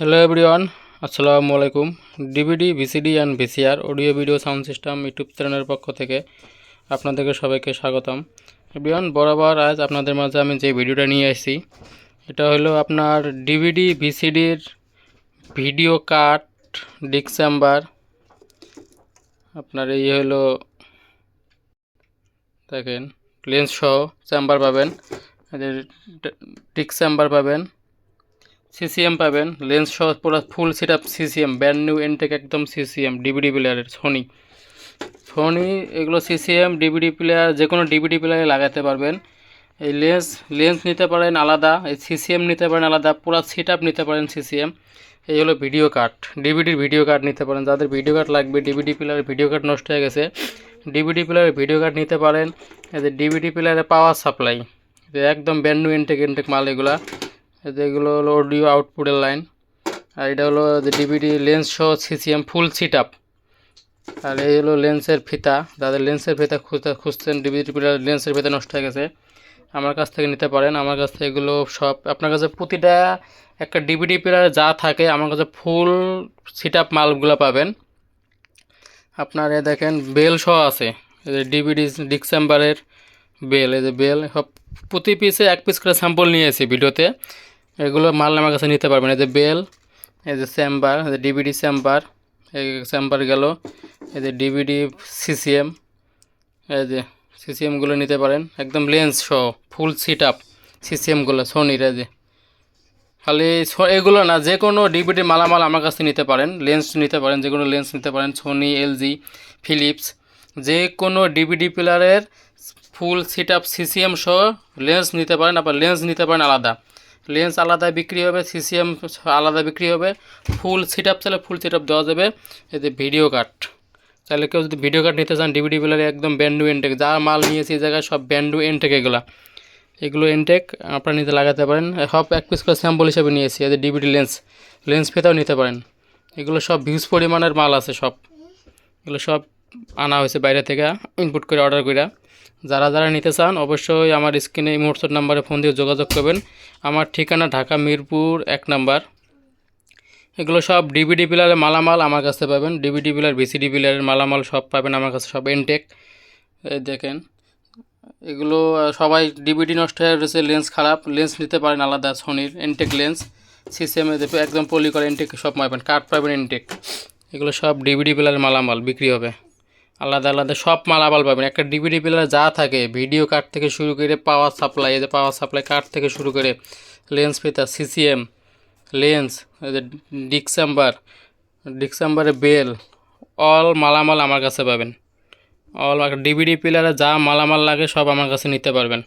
Hello everyone আসসালামু আলাইকুম DVD VCD and VCR audio video sound system YouTube চ্যানেলের পক্ষ থেকে আপনাদেরকে সবাইকে স্বাগতম। এভরিওয়ান বরাবর আজ আপনাদের মাঝে আমি যে ভিডিওটা নিয়ে আসছি, এটা হলো আপনার ডিভিডি ভিসিডির ভিডিও কাট ডিক চেম্বার। আপনার এই হলো, দেখেন, লেন্স সহ চেম্বার পাবেন। ডিক চেম্বার পাবেন। সিসিএম পাবেন লেন্স সহ পুরো full set up CCM brand new Entech একদম সিসিএম ডিভিডি প্লেয়ারের সোনি সোনি এগুলো সিসিএম ডিভিডি প্লেয়ার যে কোনো ডিভিডি প্লেয়ারে লাগাতে পারবেন। এই লেন্স লেন্স নিতে পারেন আলাদা, এই সিসিএম নিতে পারেন আলাদা, পুরো সেট আপ নিতে পারেন সিসিএম এই হলো ভিডিও কার্ড ডিভিডির ভিডিও কার্ড নিতে পারেন। যাদের ভিডিও কার্ড লাগবে ডিভিডি প্লেয়ারের ভিডিও কার্ড নষ্ট হয়ে গেছে ডিভিডি প্লেয়ারের ভিডিও কার্ড নিতে পারেন। এদের ডিভিডি প্লেয়ারের পাওয়ার সাপ্লাই একদম ব্র্যান্ড নিউ এনটেক এনটেক মাল এগুলা। যে এগুলো হলো অডিও আউটপুটের লাইন আর এটা হলো ডিভিডি লেন্স সহ সিসিএম ফুল সিট আপ আর এই হলো লেন্সের ফিতা, যাদের লেন্সের ফিতা খুঁজতে, খুঁজছেন ডিভিডি লেন্সের ফিতা নষ্ট হয়ে গেছে, আমার কাছ থেকে নিতে পারেন। আমার কাছ থেকে এগুলো সব, আপনার কাছে প্রতিটা একটা ডিভিডি প্লেয়ার যা থাকে, আমার কাছে ফুল সিট আপ মালগুলো পাবেন। আপনার এ দেখেন বেল সহ আছে, এই যে ডিভিডি ডিক্সেম্বারের বেল এই যে বেল সব প্রতি পিসে এক পিস করে স্যাম্পল নিয়ে নিয়েছি ভিডিওতে। এগুলো মাল আমার কাছে নিতে পারবেন। এই যে বেল, এই যে চেম্বার, এই যে ডিভিডি চেম্বার, এই চেম্বার গেল, এই যে ডিভিডি সিসিএম, এই যে সিসিএমগুলো নিতে পারেন। একদম লেন্স সহ, ফুল সিট আপ সিসিএমগুলো সোনির এই যে। খালি এগুলো না যে কোনো ডিভিডি মালামাল আমার কাছে নিতে পারেন, লেন্স নিতে পারেন যে কোনো লেন্স নিতে পারেন সোনি এলজি ফিলিপস যে কোনো ডিবিডি প্লেয়ারের ফুল সিট আপ সিসিএম সহ লেন্স নিতে পারেন, আবার লেন্স নিতে পারেন আলাদা। লেন্স আলাদা বিক্রি হবে, সিসিএম আলাদা বিক্রি হবে, ফুল সিট আপ চাইলে ফুল সিট আপ দেওয়া যাবে। এতে ভিডিও কার্ড চাইলে কেউ যদি ভিডিও কার্ড নিতে চান ডিভিডি প্লেয়ারে একদম ব্যান্ডু এনটেক যা মাল নিয়েছি এই জায়গায় সব ব্যান্ডু এনটেক এগুলা। এগুলো এনটেক আপনারা নিতে লাগাতে পারেন। সব এক পিস করে স্যাম্পল হিসাবে নিয়েছি এদের ডিভিডি লেন্স লেন্স ফেতাও নিতে পারেন। এগুলো সব ভিউজ পরিমাণের মাল আছে সব। এগুলো সব আনা হয়েছে বাইরে থেকে ইনপুট করে অর্ডার করে যারা যারা নিতে চান, অবশ্যই আমার স্ক্রিনে এই মুহূর্তের নাম্বারে ফোন দিয়ে যোগাযোগ করবেন। আমার ঠিকানা ঢাকা মিরপুর এক নাম্বার। এগুলো সব ডিভিডি পিলারের মালামাল আমার কাছে পাবেন। ডিভিডি পিলার, ভিসিডি পিলারের মালামাল সব পাবেন আমার কাছে, সব এনটেক। এই দেখেন, এগুলো সবাই ডিভিডি নষ্ট হয়ে রয়েছে, লেন্স খারাপ। লেন্স নিতে পারেন আলাদা সোনির এনটেক লেন্স। সিসিএমে একদম পলি করে এনটেক সব পাবেন কাঠ পাবেন এনটেক। এগুলো সব ডিবিডি পিলারের মালামাল, বিক্রি হবে। আলাদা আলাদা সব মালামাল পাবেন। একটা ডিভিডি প্লেয়ার যা থাকে ভিডিও কার্ড থেকে শুরু করে পাওয়ার সাপ্লাই এই যে পাওয়ার সাপ্লাই কার্ড থেকে শুরু করে লেন্স ফিতা সিসিএম লেন্স এই যে ডিক্সাম্বার ডিক্সাম্বারে বেল অল মালামাল আমার কাছে পাবেন। অল ডিভিডি প্লেয়ারে যা মালামাল লাগে সব আমার কাছে নিতে পারবেন।